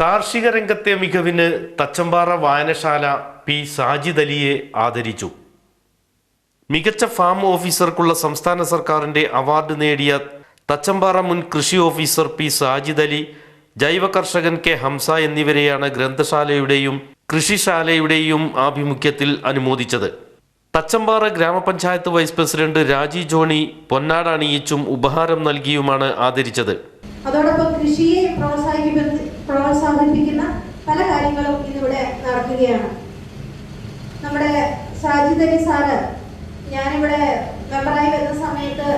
കാർഷിക രംഗത്തെ മികവിന് തച്ചമ്പാറ വായനശാല പി സാജിദ് അലിയെ ആദരിച്ചു. മികച്ച ഫാം ഓഫീസർക്കുള്ള സംസ്ഥാന സർക്കാരിന്റെ അവാർഡ് നേടിയ തച്ചമ്പാറ മുൻ കൃഷി ഓഫീസർ പി സാജിദ് അലി ജൈവ കർഷകൻ കെ ഹംസ എന്നിവരെയാണ് ഗ്രന്ഥശാലയുടെയും കൃഷിശാലയുടെയും ആഭിമുഖ്യത്തിൽ അനുമോദിച്ചത്. തച്ചമ്പാറ ഗ്രാമപഞ്ചായത്ത് വൈസ് പ്രസിഡന്റ് രാജി ജോണി പൊന്നാട അണിയിച്ചും ഉപഹാരം നൽകിയുമാണ് ആദരിച്ചത്. അതോടൊപ്പം കൃഷിയെ പ്രോത്സാഹിപ്പിക്കുന്ന പ്രോത്സാഹിപ്പിക്കുന്ന പല കാര്യങ്ങളും ഇന്നിവിടെ നടക്കുകയാണ്. നമ്മുടെ സാജിദ് സാറ് ഞാനിവിടെ മെമ്പറായി വരുന്ന സമയത്ത്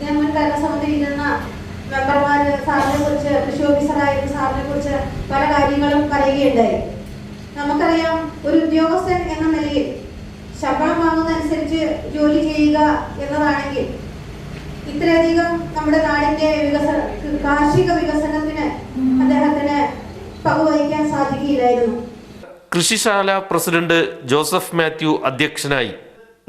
ഞാൻ മുൻ ഭരണസമിതിയിൽ ഇരുന്ന മെമ്പർമാർ സാറിനെ കുറിച്ച് കൃഷി ഓഫീസറായിരുന്ന സാറിനെ കുറിച്ച് പല കാര്യങ്ങളും പറയുകയുണ്ടായി. നമുക്കറിയാം ഒരു ഉദ്യോഗസ്ഥൻ എന്ന നിലയിൽ ശമ്പളം വാങ്ങുന്നതനുസരിച്ച് ജോലി ചെയ്യുക എന്നതാണെങ്കിൽ ഇത്രയധികം നമ്മുടെ നാടിന്റെ വികസന കാർഷിക വികസനത്തിന് കൃഷിശാല പ്രസിഡന്റ് ജോസഫ് മാത്യു അധ്യക്ഷനായി.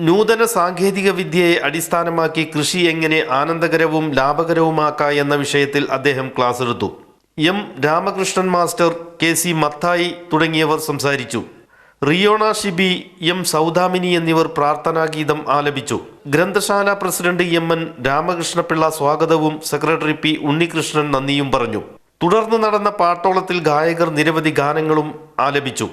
നൂതന സാങ്കേതിക വിദ്യയെ അടിസ്ഥാനമാക്കി കൃഷി എങ്ങനെ ആനന്ദകരവും ലാഭകരവുമാക്കാം എന്ന വിഷയത്തിൽ അദ്ദേഹം ക്ലാസ് എടുത്തു. M Ramakrishnan master K C Mathai തുടങ്ങിയവർ സംസാരിച്ചു. റിയോണ ഷിബി എം സൗദാമിനി എന്നിവർ പ്രാർത്ഥനാഗീതം ആലപിച്ചു. ഗ്രന്ഥശാല പ്രസിഡന്റ് എം എൻ രാമകൃഷ്ണപിള്ള സ്വാഗതവും സെക്രട്ടറി പി ഉണ്ണികൃഷ്ണൻ നന്ദിയും പറഞ്ഞു. തുടർന്ന് നടന്ന പാട്ടോളത്തിൽ ഗായകർ നിരവധി ഗാനങ്ങളും ആലപിച്ചു.